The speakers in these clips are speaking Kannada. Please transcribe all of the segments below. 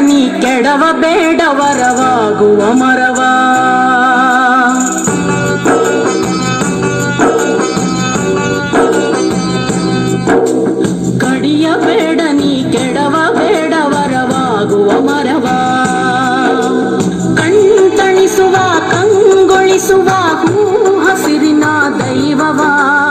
ನೀ ಕೆಡವ ಬೇಡವರವಾಗುವ ಮರವ. ಕಡಿಯ ಬೇಡ ನೀ ಕೆಡವ ಬೇಡವರವಾಗುವ ಮರವ. ಕಣ್ತಣಿಸುವ, ಕಂಗೊಳಿಸುವ, ಹೂ ಹಸಿರಿನ ದೈವವಾ.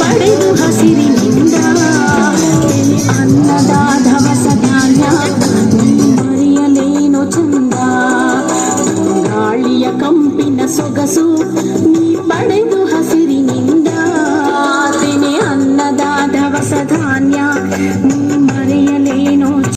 పడెను హసిరి నిండా. అన్నదాధ వసదాయ మరియలేను చందా. నాళియ కంపిన సొగసు